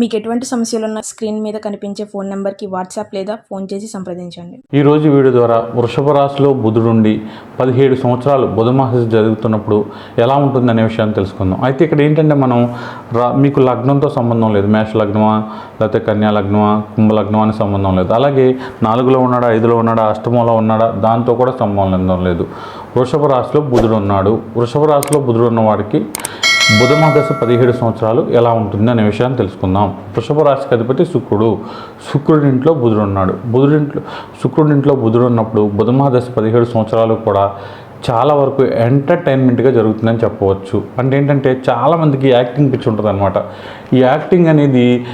మీకు ఎటువంటి సమస్యలున్నా స్క్రీన్ మీద కనిపించే ఫోన్ నెంబర్కి వాట్సాప్ లేదా ఫోన్ చేసి సంప్రదించండి. ఈ రోజు వీడియో ద్వారా వృషభ రాశిలో బుధుడుండి పదిహేడు సంవత్సరాలు బుధమాస జరుగుతున్నప్పుడు ఎలా ఉంటుందనే విషయాన్ని తెలుసుకుందాం. అయితే ఇక్కడ ఏంటంటే మనం రా మీకు లగ్నంతో సంబంధం లేదు. మేష లగ్నమా లేకపోతే కన్యా లగ్నమా కుంభ లగ్నమా అని సంబంధం లేదు. అలాగే నాలుగులో ఉన్నాడా ఐదులో ఉన్నాడా అష్టమంలో ఉన్నాడా దాంతో కూడా సంబంధం లేదు. వృషభ రాశిలో బుధుడు ఉన్నాడు. వృషభ రాశిలో బుధుడు ఉన్న వాడికి బుధమ దశ పదిహేడు సంవత్సరాలు ఎలా ఉంటుంది అనే విషయాన్ని తెలుసుకుందాం. వృషభ రాశికి అధిపతి శుక్రుడు. శుక్రుడింట్లో బుధుడు ఉన్నాడు. బుధుడింట్లో శుక్రుడింట్లో బుధుడు ఉన్నప్పుడు బుధ దశ పదిహేడు సంవత్సరాలు కూడా చాలా వరకు ఎంటర్టైన్మెంట్గా జరుగుతుందని చెప్పవచ్చు. అంటే ఏంటంటే చాలామందికి యాక్టింగ్ పిచ్చి ఉంటుంది అనమాట ఈ యాక్టింగ్ అనేది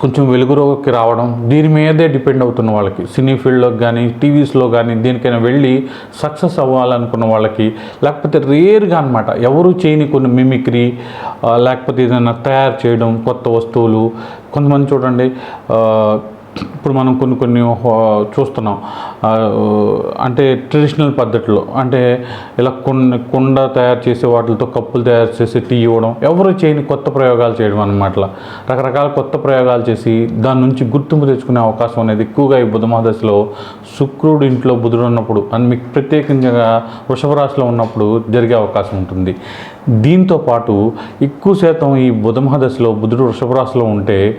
కొంచెం వెలుగులోకి రావడం దీని మీదే డిపెండ్ అవుతున్న వాళ్ళకి సినీ ఫీల్డ్లోకి కానీ టీవీస్లో కానీ దేనికైనా వెళ్ళి సక్సెస్ అవ్వాలనుకున్న వాళ్ళకి లేకపోతే రేర్గా అనమాట ఎవరు చేయని కొన్ని మిమిక్రీ లేకపోతే ఏదైనా తయారు చేయడం కొత్త వస్తువులు కొంతమంది చూడండి ఇప్పుడు మనం కొన్ని కొన్ని హో- చూస్తున్నాం. అంటే ట్రెడిషనల్ పద్ధతిలో అంటే ఇలా కొన్ని కుండ తయారు చేసే వాటితో కప్పులు తయారు చేసి టీ ఇవ్వడం ఎవరు చేయని కొత్త ప్రయోగాలు చేయడం అనమాట రకరకాల కొత్త ప్రయోగాలు చేసి దాని నుంచి గుర్తింపు తెచ్చుకునే అవకాశం అనేది ఎక్కువగా ఈ బుధమాదశలో శుక్రుడు ఇంట్లో బుధుడు ఉన్నప్పుడు అని మీకు ప్రత్యేకంగా వృషభ రాశిలో ఉన్నప్పుడు జరిగే అవకాశం ఉంటుంది. దీంతో పాటు ఎక్కువ శాతం ఈ బుధమహాదశలో బుధుడు వృషభ రాశిలో ఉంటే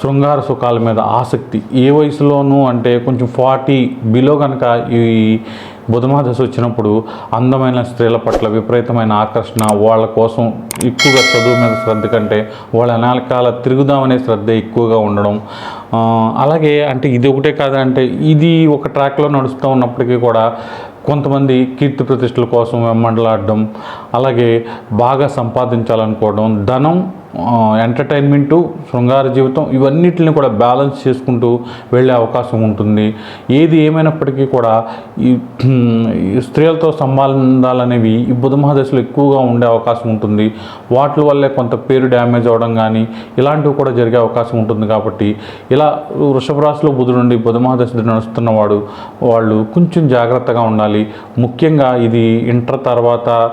శృంగార సుఖాల మీద ఆసక్తి. ఏ వయసులోనూ అంటే కొంచెం ఫార్టీ బిలో కనుక ఈ బుధమహదశ వచ్చినప్పుడు అందమైన స్త్రీల పట్ల విపరీతమైన ఆకర్షణ వాళ్ళ కోసం ఎక్కువగా చదువు మీద శ్రద్ధ కంటే వాళ్ళ వెనకాల తిరుగుదామనే శ్రద్ధ ఎక్కువగా ఉండడం. అలాగే అంటే ఇది ఒకటే కాదంటే ఇది ఒక ట్రాక్లో నడుస్తూ ఉన్నప్పటికీ కూడా కొంతమంది కీర్తి ప్రతిష్టల కోసం వెమ్మండలాడడం అలాగే బాగా సంపాదించాలనుకోవడం ధనం ఎంటర్టైన్మెంటు శృంగార జీవితం ఇవన్నిటిని కూడా బ్యాలెన్స్ చేసుకుంటూ వెళ్ళే అవకాశం ఉంటుంది. ఏది ఏమైనప్పటికీ కూడా ఈ స్త్రీలతో సంబంధాలు అనేవి ఈ బుధ ఎక్కువగా ఉండే అవకాశం ఉంటుంది. వాటి వల్లే కొంత పేరు డ్యామేజ్ అవ్వడం కానీ ఇలాంటివి కూడా జరిగే అవకాశం ఉంటుంది కాబట్టి ఇలా వృషభ రాశిలో బుధుడు నుండి బుధ మహాదశ నడుస్తున్నవాడు వాళ్ళు కొంచెం జాగ్రత్తగా ఉండాలి. ముఖ్యంగా ఇది ఇంటర్ తర్వాత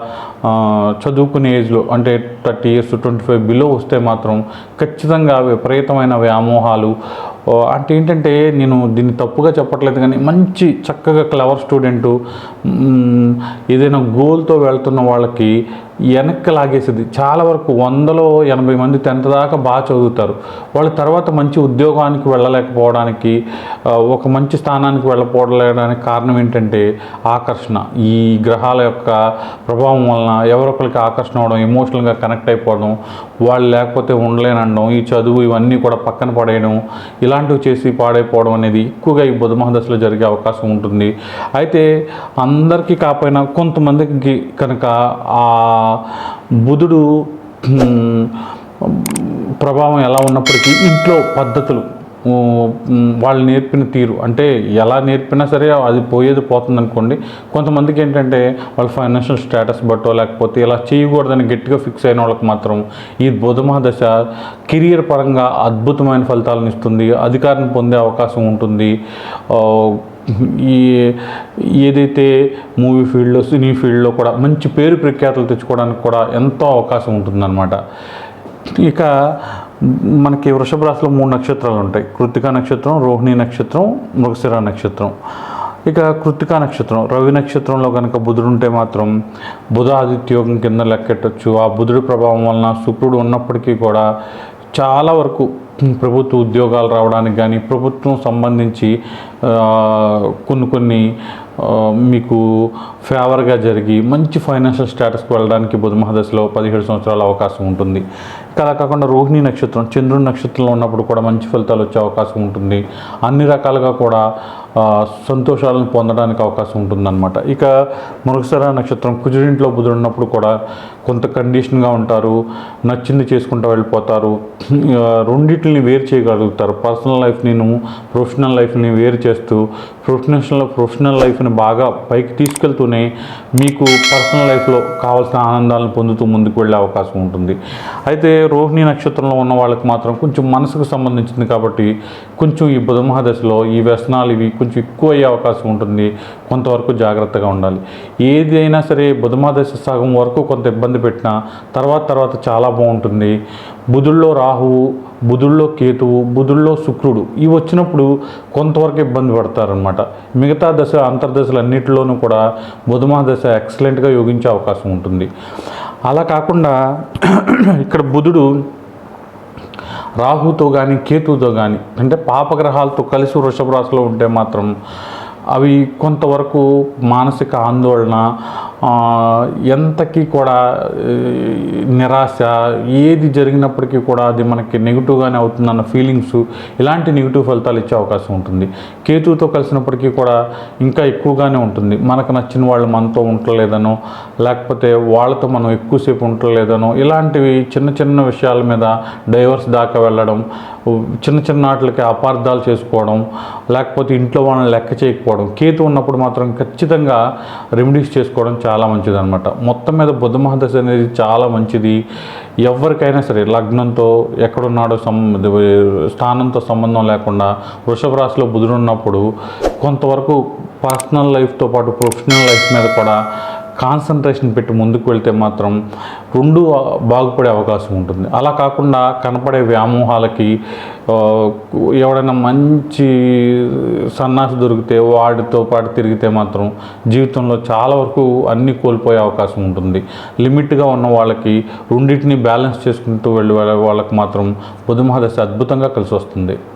చదువుకునే ఏజ్లో అంటే thirty years twenty five below వస్తే మాత్రం ఖచ్చితంగా విపరీతమైన వ్యామోహాలు. అంటే ఏంటంటే నేను దీన్ని తప్పుగా చెప్పట్లేదు కానీ మంచి చక్కగా క్లవర్ స్టూడెంటు ఏదైనా గోల్తో వెళ్తున్న వాళ్ళకి వెనక్కి లాగేసేది చాలా వరకు వందలో ఎనభై మంది టెన్త్ దాకా బాగా చదువుతారు. వాళ్ళు తర్వాత మంచి ఉద్యోగానికి వెళ్ళలేకపోవడానికి ఒక మంచి స్థానానికి వెళ్ళకపోవడానికి కారణం ఏంటంటే ఆకర్షణ. ఈ గ్రహాల యొక్క ప్రభావం వలన ఎవరొకరికి ఆకర్షణ అవడం ఎమోషనల్గా కనెక్ట్ అయిపోవడం వాళ్ళు లేకపోతే ఉండలేనడం ఈ చదువు ఇవన్నీ కూడా పక్కన పడేయడం ఇలాంటివి చేసి పాడైపోవడం అనేది ఎక్కువగా ఈ బుధమహ దశలో జరిగే అవకాశం ఉంటుంది. అయితే అందరికీ కాకపోయినా కొంతమందికి కనుక ఆ బుధుడు ప్రభావం ఎలా ఉన్నప్పటికీ ఇంట్లో పద్ధతులు వాళ్ళు నేర్పిన తీరు. అంటే ఎలా నేర్పినా సరే అది పోయేది పోతుంది అనుకోండి కొంతమందికి ఏంటంటే వాళ్ళ ఫైనాన్షియల్ స్టేటస్ బట్టో లేకపోతే ఇలా చేయకూడదని గట్టిగా ఫిక్స్ అయిన వాళ్ళకి మాత్రం ఈ బుధమహ దశ కెరియర్ పరంగా అద్భుతమైన ఫలితాలను ఇస్తుంది అధికారం పొందే అవకాశం ఉంటుంది. ఈ ఏదైతే మూవీ ఫీల్డ్లో సినీ ఫీల్డ్లో కూడా మంచి పేరు ప్రఖ్యాతులు తెచ్చుకోవడానికి కూడా ఎంతో అవకాశం ఉంటుందన్నమాట. ఇక మనకి వృషభ రాశిలో మూడు నక్షత్రాలు ఉంటాయి. కృతికా నక్షత్రం రోహిణి నక్షత్రం మృగశిర నక్షత్రం. ఇక కృతికా నక్షత్రం రవి నక్షత్రంలో కనుక బుధుడు ఉంటే మాత్రం బుధ ఆదిత్యోగం కింద లెక్కెట్టచ్చు. ఆ బుధుడి ప్రభావం వలన శుక్రుడు ఉన్నప్పటికీ కూడా చాలా వరకు ప్రభుత్వ ఉద్యోగాలు రావడానికి కానీ ప్రభుత్వం సంబంధించి కొన్ని కొన్ని మీకు ఫేవర్గా జరిగి మంచి ఫైనాన్షియల్ స్టేటస్కి వెళ్ళడానికి బుధమహ దశలో పదిహేడు సంవత్సరాల అవకాశం ఉంటుంది. ఇక అలా కాకుండా రోహిణి నక్షత్రం చంద్రుని నక్షత్రంలో ఉన్నప్పుడు కూడా మంచి ఫలితాలు వచ్చే అవకాశం ఉంటుంది. అన్ని రకాలుగా కూడా సంతోషాలను పొందడానికి అవకాశం ఉంటుందన్నమాట. ఇక మృగశిర నక్షత్రం కుజుడింట్లో బుధుడు ఉన్నప్పుడు కూడా కొంత కండిషన్గా ఉంటారు. నచ్చింది చేసుకుంటూ వెళ్ళిపోతారు. రెండింటిని వేరు చేయగలుగుతారు. పర్సనల్ లైఫ్ని ప్రొఫెషనల్ లైఫ్ని వేరు చేస్తూ ప్రొఫెషనల్ ప్రొఫెషనల్ లైఫ్ లైఫ్ని బాగా పైకి తీసుకెళ్తూనే మీకు పర్సనల్ లైఫ్లో కావాల్సిన ఆనందాలను పొందుతూ ముందుకు వెళ్ళే అవకాశం ఉంటుంది. అయితే రోహిణి నక్షత్రంలో ఉన్న వాళ్ళకి మాత్రం కొంచెం మనసుకు సంబంధించింది కాబట్టి కొంచెం ఈ బుధ దశలో ఈ వ్యసనాలు ఇవి కొంచెం ఎక్కువ అయ్యే అవకాశం ఉంటుంది. కొంతవరకు జాగ్రత్తగా ఉండాలి. ఏది అయినా సరే బుధమాదశ సగం వరకు కొంత ఇబ్బంది పెట్టినా తర్వాత తర్వాత చాలా బాగుంటుంది. బుధుల్లో రాహువు బుధుల్లో కేతువు బుధుల్లో శుక్రుడు ఇవి వచ్చినప్పుడు కొంతవరకు ఇబ్బంది పడతారనమాట మిగతా దశ అంతర్దశలు అన్నింటిలోనూ కూడా బుధమాదశ ఎక్సలెంట్గా యోగించే అవకాశం ఉంటుంది. అలా కాకుండా ఇక్కడ బుధుడు రాహుతో కానీ కేతువుతో కానీ అంటే పాపగ్రహాలతో కలిసి వృషభ రాశిలో ఉంటే మాత్రం అవి కొంతవరకు మానసిక ఆందోళన ఎంతకి కూడా నిరాశ ఏది జరిగినప్పటికీ కూడా అది మనకి నెగిటివ్గానే అవుతుందన్న ఫీలింగ్స్ ఇలాంటి నెగిటివ్ ఫలితాలు ఇచ్చే అవకాశం ఉంటుంది. కేతువుతో కలిసినప్పటికీ కూడా ఇంకా ఎక్కువగానే ఉంటుంది. మనకు నచ్చిన వాళ్ళు మనతో ఉండలేదనో లేకపోతే వాళ్ళతో మనం ఎక్కువసేపు ఉండలేదనో ఇలాంటివి చిన్న చిన్న విషయాల మీద డైవర్స్ దాకా వెళ్ళడం చిన్న చిన్న వాటికి అపార్థాలు చేసుకోవడం లేకపోతే ఇంట్లో వాళ్ళని లెక్క చేయకపోవడం కేతు ఉన్నప్పుడు మాత్రం ఖచ్చితంగా రెమెడీస్ చేసుకోవడం చాలా చాలా మంచిది అనమాట మొత్తం మీద బుధ మహాదశ అనేది చాలా మంచిది. ఎవరికైనా సరే లగ్నంతో ఎక్కడున్నాడో సం స్థానంతో సంబంధం లేకుండా వృషభ రాశిలో బుధుడు ఉన్నప్పుడు కొంతవరకు పర్సనల్ లైఫ్తో పాటు ప్రొఫెషనల్ లైఫ్ మీద కూడా కాన్సన్ట్రేషన్ పెట్టి ముందుకు వెళ్తే మాత్రం రెండు బాగుపడే అవకాశం ఉంటుంది. అలా కాకుండా కనపడే వ్యామోహాలకి ఎవడైనా మంచి సన్నాసి దొరికితే వాడితో పాటు తిరిగితే మాత్రం జీవితంలో చాలా వరకు అన్నీ కోల్పోయే అవకాశం ఉంటుంది. లిమిట్గా ఉన్న వాళ్ళకి రెండింటిని బ్యాలెన్స్ చేసుకుంటూ వెళ్ళే వాళ్ళకి మాత్రం బుధ అద్భుతంగా కలిసి వస్తుంది.